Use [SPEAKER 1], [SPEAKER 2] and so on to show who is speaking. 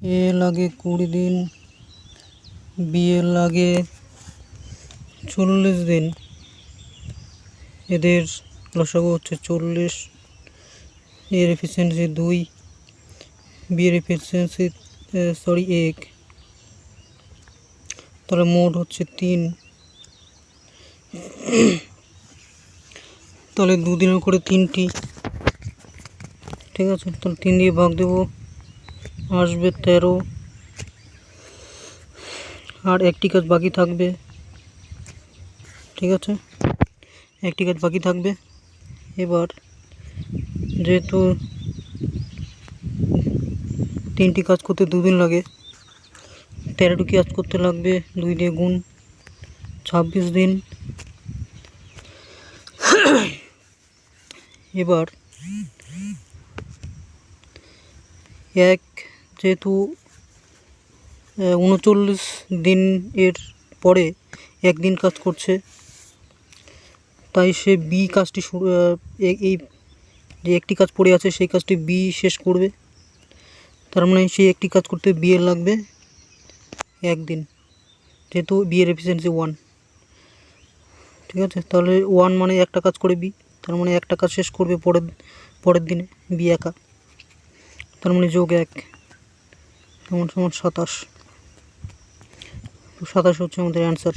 [SPEAKER 1] এ লাগে কুড়ি দিন বিয়ে লাগে চল্লিশ দিন। এদের লসাগু হচ্ছে চল্লিশ এর এফিসিয়েন্সি দুই বিয়ের এফিসিয়েন্সি সরি, এক। তাহলে মোট হচ্ছে তিন। তাহলে দুদিনের করে তিনটি। ঠিক আছে, তাহলে তিন দিয়ে ভাগ দেবো। আসবে তেরো। আর একটি কাজ বাকি থাকবে। ঠিক আছে? একটি কাজ বাকি থাকবে। এবার যেহেতু তিনটি কাজ করতে দুদিন লাগে, তেরোটি কাজ করতে লাগবে, দুই দিয়ে গুণ ছাব্বিশ দিন। এবার এক যেহেতু উনচল্লিশ দিন এর পরে একদিন কাজ করছে, তাই সে বি কাজটি এই যে একটি কাজ পড়ে আছে সেই কাজটি বি শেষ করবে। তার মানে সেই একটি কাজ করতে বি এর লাগবে একদিন, যেহেতু বি এর এফিসিয়েন্সি ওয়ান ঠিক আছে? তাহলে ওয়ান মানে একটা কাজ করে বি তার মানে একটা কাজ শেষ করবে পরের পরের দিনে বি একা। তার মানে যোগ এক। সমান সমান সাতাশ। সাতাশ হচ্ছে আমাদের অ্যান্সার